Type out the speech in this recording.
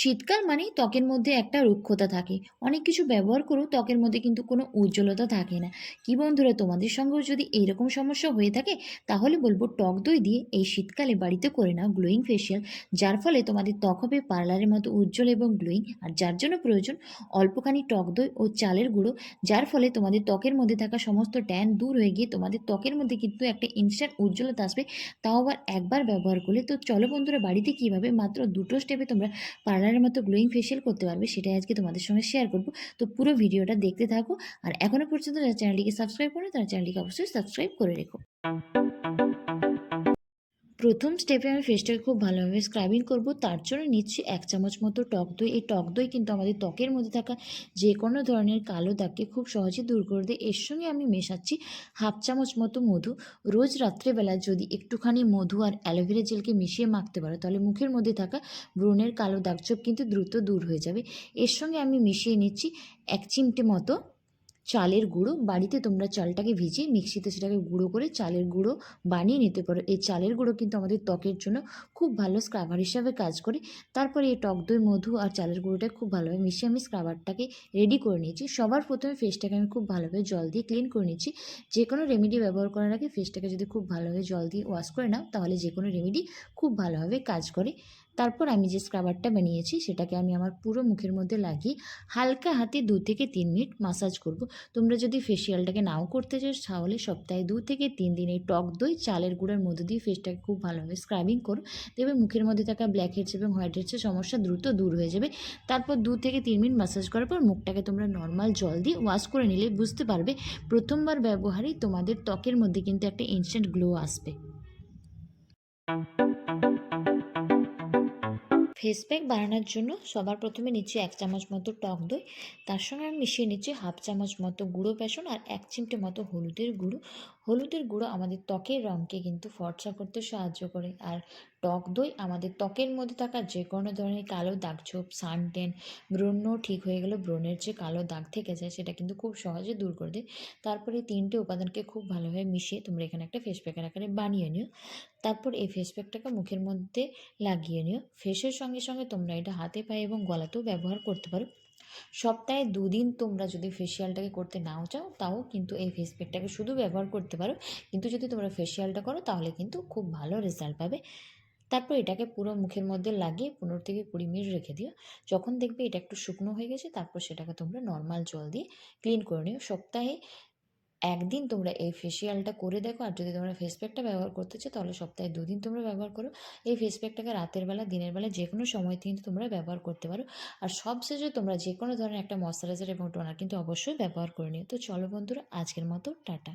শীতকাল মানেই ত্বকের মধ্যে একটা রুক্ষতা থাকে। অনেক কিছু ব্যবহার করেও ত্বকের মধ্যে কিন্তু কোনো উজ্জ্বলতা থাকে না। কি বন্ধুরা, তোমাদের সঙ্গেও যদি এইরকম সমস্যা হয়ে থাকে, তাহলে বলব টক দই দিয়ে এই শীতকালে বাড়িতে করে নাও গ্লোয়িং ফেশিয়াল, যার ফলে তোমাদের ত্বক হবে পার্লারের মতো উজ্জ্বল এবং গ্লোয়িং। আর যার জন্য প্রয়োজন, অল্পখানি টক দই ও চালের গুঁড়ো, যার ফলে তোমাদের ত্বকের মধ্যে থাকা সমস্ত ট্যান দূর হয়ে গিয়ে তোমাদের ত্বকের মধ্যে কিন্তু একটা ইনস্ট্যান্ট উজ্জ্বলতা আসবে। তাও আবার একবার ব্যবহার করলে, তো চলো বন্ধুরা, বাড়িতে কীভাবে মাত্র দুটো স্টেপে তোমরা পার্লারের মতো গ্লোয়িং ফেশিয়াল করতে পারবে, সেটাই আজকে তোমাদের সঙ্গে শেয়ার করব। তো পুরো ভিডিওটা দেখতে থাকো, আর এখনও পর্যন্ত যারা চ্যানেলটিকে সাবস্ক্রাইব করে তারা চ্যানেলটিকে অবশ্যই সাবস্ক্রাইব করে রেখো। প্রথম স্টেপে আমি ফেসটাকে খুব ভালোভাবে স্ক্রাবিং করব। তার জন্য নিচ্ছি এক চামচ মতো টক দই। এই টক দই কিন্তু আমাদের ত্বকের মধ্যে থাকা যে কোনো ধরনের কালো দাগকে খুব সহজে দূর করে দেয়। এর সঙ্গে আমি মেশাচ্ছি হাফ চামচ মতো মধু। রোজ রাত্রেবেলা যদি একটুখানি মধু আর অ্যালোভেরা জেলকে মিশিয়ে মাখতে পারো, তাহলে মুখের মধ্যে থাকা ব্রণের কালো দাগছোপ কিন্তু দ্রুত দূর হয়ে যাবে। এর সঙ্গে আমি মিশিয়ে নিচ্ছি এক চিমটে মতো চালের গুঁড়ো, বাড়িতে তোমরা চালটাকে ভিজিয়ে মিক্সিতে সেটাকে গুঁড়ো করে চালের গুঁড়ো বানিয়ে নিতে পারো। এই চালের গুঁড়ো কিন্তু আমাদের ত্বকের জন্য খুব ভালো স্ক্রাবার হিসাবে কাজ করে। তারপরে এই টক দই, মধু আর চালের গুঁড়োটা খুব ভালোভাবে মিশিয়ে আমি স্ক্রাবারটাকে রেডি করে নিয়েছি। সবার প্রথমে ফেসটাকে আমি খুব ভালোভাবে জল দিয়ে ক্লিন করে নিচ্ছি যে কোনো রেমেডি ব্যবহার করার আগে ফেসটাকে যদি খুব ভালোভাবে জল দিয়ে ওয়াশ করে নাও, তাহলে যে কোনো রেমেডি খুব ভালোভাবে কাজ করে। তারপর আমি যে স্ক্রাবারটা বানিয়েছি, সেটাকে আমি আমার পুরো মুখের মধ্যে লাগিয়ে হালকা হাতে দু থেকে তিন মিনিট মাসাজ করব। তোমরা যদি ফেসিয়ালটাকে নাও করতে চাও, তাহলে সপ্তাহে দু থেকে তিন দিন এই টক দই, চালের গুঁড়োর মধ্যে দিয়ে ফেসটাকে খুব ভালোভাবে স্ক্রাবিং করো। দেখবে মুখের মধ্যে থাকা ব্ল্যাক হেডস এবং হোয়াইট হেডসের সমস্যা দ্রুত দূর হয়ে যাবে। তারপর দু থেকে তিন মিনিট মাসাজ করার পর মুখটাকে তোমরা নর্মাল জল দিয়ে ওয়াশ করে নিলে বুঝতে পারবে প্রথমবার ব্যবহারেই তোমাদের ত্বকের মধ্যে কিন্তু একটা ইনস্ট্যান্ট গ্লো আসবে। ফেস প্যাক বানানোর জন্য সবার প্রথমে নিচে এক চামচ মতো টক দই, তার সঙ্গে আমি মিশিয়ে নিচ্ছি হাফ চামচ মতো গুঁড়ো বেসন আর এক চিমটে মতো হলুদের গুঁড়ো। হলুদের গুঁড়ো আমাদের ত্বকের রঙকে কিন্তু ফর্সা করতে সাহায্য করে। আর টক দই আমাদের ত্বকের মধ্যে থাকা যে কোনো ধরনের কালো দাগ দাগছোপ সানটেন, ব্রণ ঠিক হয়ে গেলে ব্রণের যে কালো দাগ থেকে যায় সেটা কিন্তু খুব সহজে দূর করে দেয়। তারপরে তিনটে উপাদানকে খুব ভালোভাবে মিশিয়ে তোমরা এখানে একটা ফেস প্যাকের আকারে বানিয়ে নিও। তারপর এই ফেস প্যাকটাকে মুখের মধ্যে লাগিয়ে নিও। ফেসের সঙ্গে সঙ্গে তোমরা এটা হাতে, পায়ে এবং গলাতেও ব্যবহার করতে পারো। সপ্তাহে দুদিন তোমরা যদি ফেসিয়ালটাকে করতে নাও চাও, তাও কিন্তু এই ফেস প্যাকটাকে শুধু ব্যবহার করতে পারো। কিন্তু যদি তোমরা ফেসিয়ালটা করো, তাহলে কিন্তু খুব ভালো রেজাল্ট পাবে। তারপর এটাকে পুরো মুখের মধ্যে লাগিয়ে পনেরো থেকে কুড়ি মিনিট রেখে দিও। যখন দেখবে এটা একটু শুকনো হয়ে গেছে, তারপর সেটাকে তোমরা নর্মাল জল দিয়ে ক্লিন করে নিও। সপ্তাহে একদিন তোমরা এই ফেসিয়ালটা করে দেখো আর যদি তোমরা ফেস প্যাকটা ব্যবহার করতে চাও, তাহলে সপ্তাহে দুদিন তোমরা ব্যবহার করো। এই ফেস প্যাকটাকে রাতের বেলা, দিনের বেলা যে কোনো সময় কিন্তু তোমরা ব্যবহার করতে পারো। আর সবশেষে তোমরা যে কোনো ধরনের একটা ময়শ্চারাইজার এবং টোনার কিন্তু অবশ্যই ব্যবহার করে নিও। তো চলো বন্ধুরা, আজকের মতো টাটা।